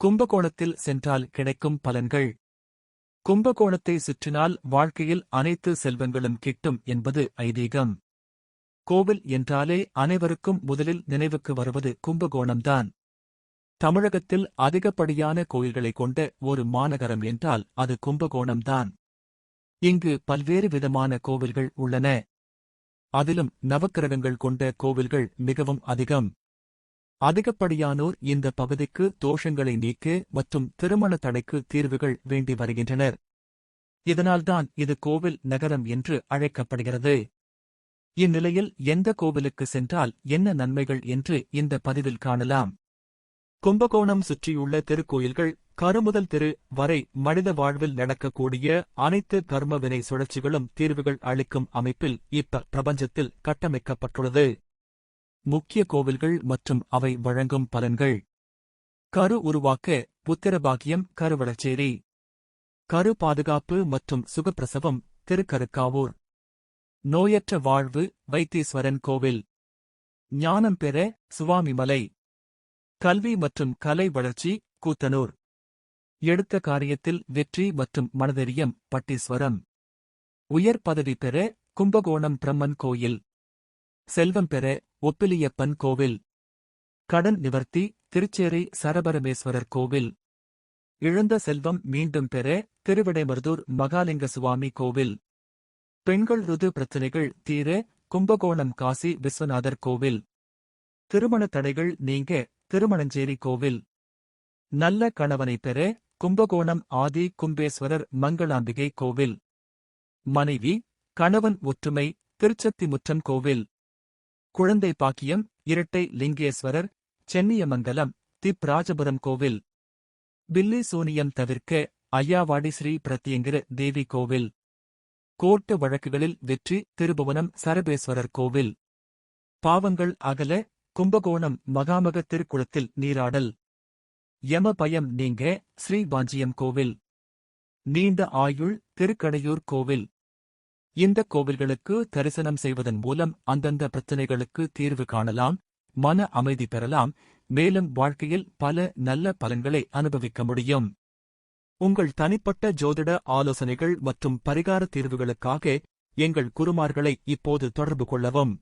கும்பகோணத்தில் சென்றால் கிடைக்கும் பலன்கள். கும்பகோணத்தை சுற்றினால் வாழ்க்கையில் அனைத்து செல்வங்களும் கிட்டும் என்பது ஐதீகம். கோவில் என்றாலே அனைவருக்கும் முதலில் நினைவுக்கு வருவது கும்பகோணம்தான். தமிழகத்தில் அதிகப்படியான கோயில்களை கொண்ட ஒரு மாநகரம் என்றால் அது கும்பகோணம்தான். இங்கு பல்வேறு விதமான கோவில்கள் உள்ளன. அதிலும் நவக்கிரகங்கள் கொண்ட கோவில்கள் மிகவும் அதிகம். அதிகப்படியானோர் இந்த பகுதிக்கு தோஷங்களை நீக்க மற்றும் திருமண தடைக்கு தீர்வுகள் வேண்டி வருகின்றனர். இதனால்தான் இது கோவில் நகரம் என்று அழைக்கப்படுகிறது. இந்நிலையில் எந்த கோவிலுக்கு சென்றால் என்ன நன்மைகள் என்று இந்த பதிவில் காணலாம். கும்பகோணம் சுற்றியுள்ள திருக்கோயில்கள் கருமுதல் திரு வரை மனித வாழ்வில் நடக்கக்கூடிய அனைத்து கர்மவினை சுழற்சிகளும் தீர்வுகள் அளிக்கும் அமைப்பில் இப்ப பிரபஞ்சத்தில் கட்டமைக்கப்பட்டுள்ளது. முக்கிய கோவில்கள் மற்றும் அவை வழங்கும் பலன்கள். கரு உருவாக்க புத்திரபாகியம் கருவளச்சேரி. கரு பாதுகாப்பு மற்றும் சுகப்பிரசவம் திருக்கருக்காவூர். நோயற்ற வாழ்வு வைத்தீஸ்வரன் கோவில். ஞானம் பெற சுவாமிமலை. கல்வி மற்றும் கலை வளர்ச்சி கூத்தனூர். எடுத்த காரியத்தில் வெற்றி மற்றும் மனதெரியம் பட்டீஸ்வரம். உயர் பதவி பெற கும்பகோணம் பிரம்மன் கோயில். செல்வம் பெற ஒப்பிலியப்பன் கோவில். கடன் நிவர்த்தி திருச்சேரி சரபரமேஸ்வரர் கோவில். இழந்த செல்வம் மீண்டும் பெற திருவிடைமருதூர் மகாலிங்க சுவாமி கோவில். பெண்கள் ருது பிரச்சினைகள் தீர கும்பகோணம் காசி விஸ்வநாதர் கோவில். திருமண தடைகள் நீங்க திருமணஞ்சேரி கோவில். நல்ல கணவனை பெற கும்பகோணம் ஆதி கும்பேஸ்வரர் மங்களாம்பிகை கோவில். மனைவி கணவன் ஒற்றுமை திருச்சத்திமுற்றம் கோவில். குழந்தை பாக்கியம் இரட்டை லிங்கேஸ்வரர் சென்னியமங்கலம் திப்ராஜபுரம் கோவில். பில்லி சூனியம் தவிர்க்க ஐயாவாடி ஸ்ரீ பிரத்யங்கிர தேவி கோவில். கோர்ட்டு வழக்குகளில் வெற்றி திருபுவனம் சரபேஸ்வரர் கோவில். பாவங்கள் அகல கும்பகோணம் மகாமக திருக்குளத்தில் நீராடல். யம பயம் நீங்க ஸ்ரீ பாஞ்சியம் கோவில். நீண்ட ஆயுள் திருக்கடையூர் கோவில். இந்த கோவில்களுக்கு தரிசனம் செய்வதன் மூலம் அந்தந்த பிரச்சினைகளுக்கு தீர்வு காணலாம் மன அமைதி பெறலாம் மேலும் வாழ்க்கையில் பல நல்ல பலன்களை அனுபவிக்க முடியும். உங்கள் தனிப்பட்ட ஜோதிட ஆலோசனைகள் மற்றும் பரிகார தீர்வுகளுக்காக எங்கள் குருமார்களை இப்போது தொடர்பு கொள்ளவும்.